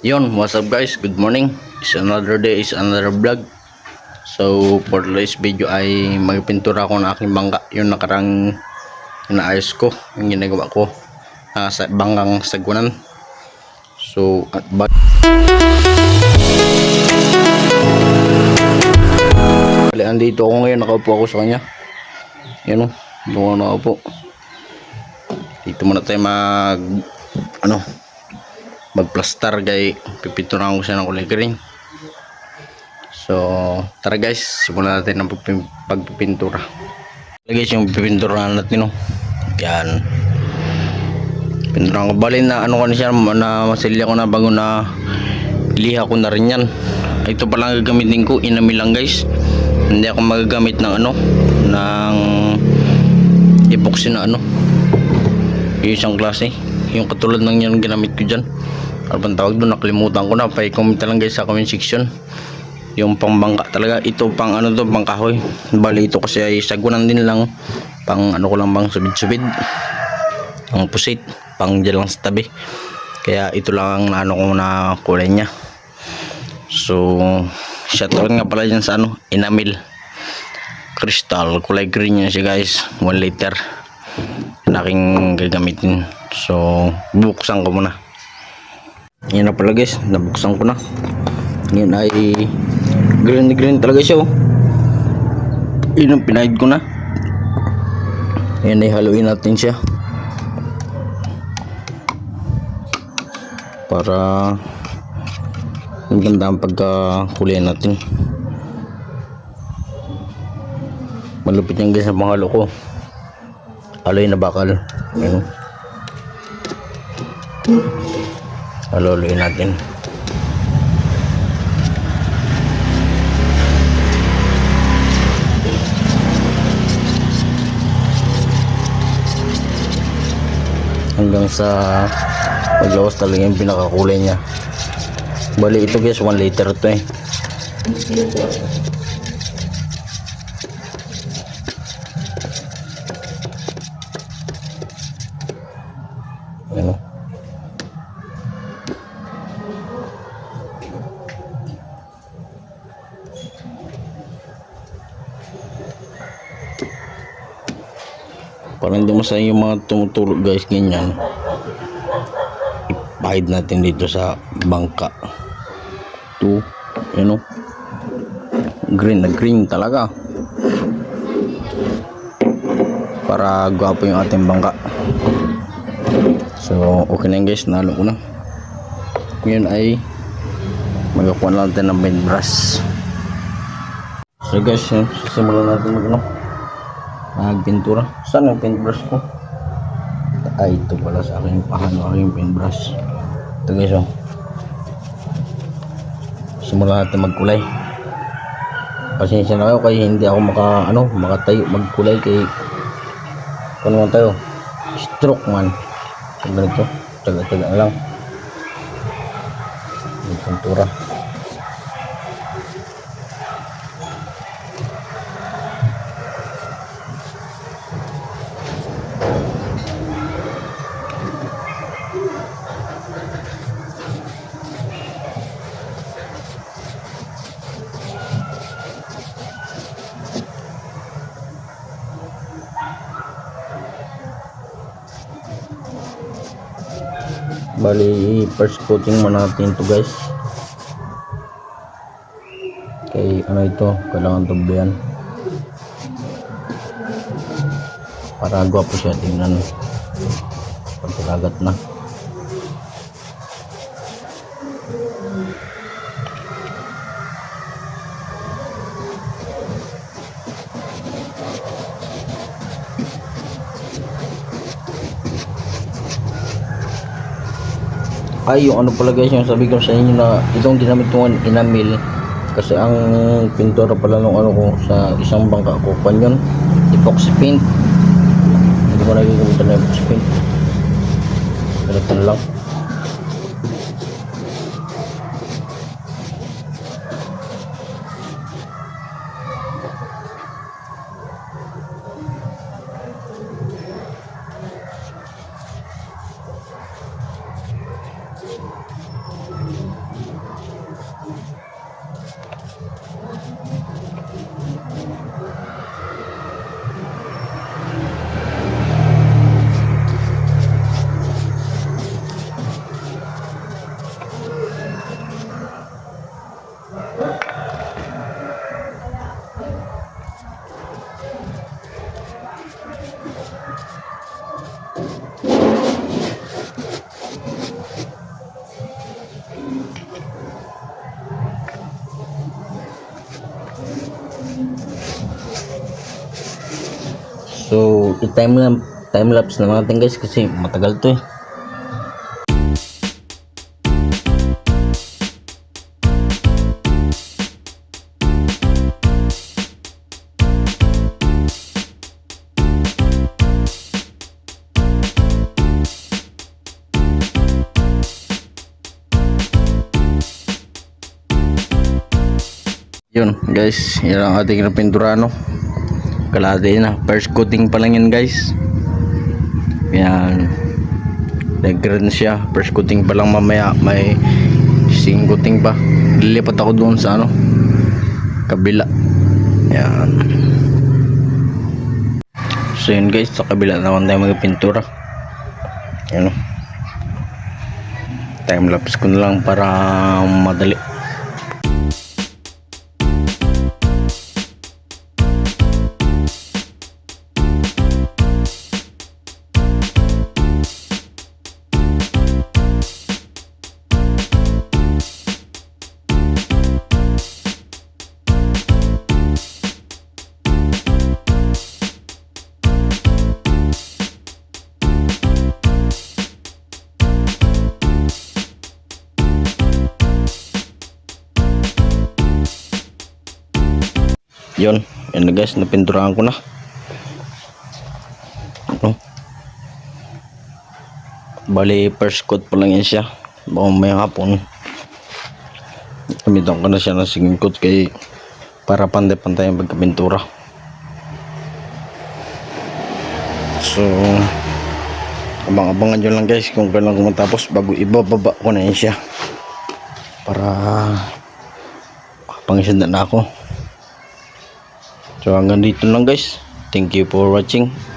Yon, what's up guys? Good morning. It's another day, is another vlog. So, for today's video ay magpintura ako ng aking bangka. Yung nakarang inaayos ko, yung ginagawa ko ah, sa banggang sagunan. So, at bag Bali, andito ako ngayon, nakaupo ako sa kanya. Yan o, doon ako nakaupo. Dito muna tayo mag, ano, magplastar kay pipinturan ko siya ng kulay green. So tara guys simulan natin ang pagpipintura. Guys yung pipinturahan natin no? Yan. Pinturan ko. Bali na ano ko na siya na masilya ko na bago na liha ko na rin yan. Ito pala ang gagamitin ko inami lang guys. Hindi ako magagamit ng ano ng epoxy na ano. Yung isang klase yung katulad ng yan ginamit ko dyan. Ano bang tawag doon? Nakalimutan ko na. Pa-comment lang guys sa comment section. Yung pangbangka talaga. Ito pang ano to pang kahoy bali ito kasi ay sagunan din lang. Pang ano ko lang bang subid subid ang pusit. Pang dyan lang sa tabi. Kaya ito lang ang ano ko na kulay niya. So shoutout nga pala dyan sa ano enamel crystal. Kulay green yan siya guys. 1 liter. Na aking gagamitin so buksan ko muna. Yan na pala guys. Nabuksan ko na. Yan ay green green talaga siya oh. Yun ang pinahid ko na. Yan ay haluin natin siya. Para ang ganda ang pagkakulay natin. Malupit yan guys ang panghalo ko aloy na bakal. Yan Haluluin natin. Hanggang sa maglawas talaga yung pinakakulay niya. Bali ito guys, 1 liter to eh. Para hindi masaya yung mga tumutulog guys ganyan. Ipahid natin dito sa bangka. To you know green na green talaga. Para gwapo yung ating bangka. So okay na guys. Nalo ko na. Ngayon ay magakuha na natin ng paintbrush so guys yun. Simulan natin mag ano nagpintura. Saan ang paintbrush ko? Ay ito pala sa akin pahano aking paintbrush. Ito guys oh. Simulan natin magkulay. Pasensya na kayo kaya hindi ako maka ano makatayo magkulay kay kung naman tayo stroke man. Pag ganito. Taga taga lang. May pintura bali first coating muna natin to guys. Kay ano ito? Kailangan tubyan para gwapo siya tingnan. Pagkakagat na ay yung ano pala guys yung sabi ko sa inyo na itong ginamit kong inamil. Kasi ang pintura pala nung ano ko sa isang bangka ko pan yun epoxy paint. Hindi ko nagigamitan ng epoxy paint. Ganito na lang i-time lang time lapse na natin guys kasi matagal to eh. Yun guys, yan ang ating napintura no. Kalahati na. First coating pa lang yan guys. Yan. Nag-green siya. First coating pa lang mamaya. May sing coating pa. Lilipat ako doon sa ano. Kabila. Yan. So yun guys, sa kabila naman tayo magpintura. Yan o. Time lapse ko na lang para madali. Yun. Yan na guys, napinturahan ko na. Ano? Bali, first coat pa lang yan siya. Baka may hapon. Gamitan ko na siya ng second coat kay para pantay-pantay ang pagkapintura. So, abang-abangan nyo lang guys kung kailan ko matapos bago ibababa ko na yan siya. Para pangsinda na ako. So hanggang dito lang guys. Thank you for watching.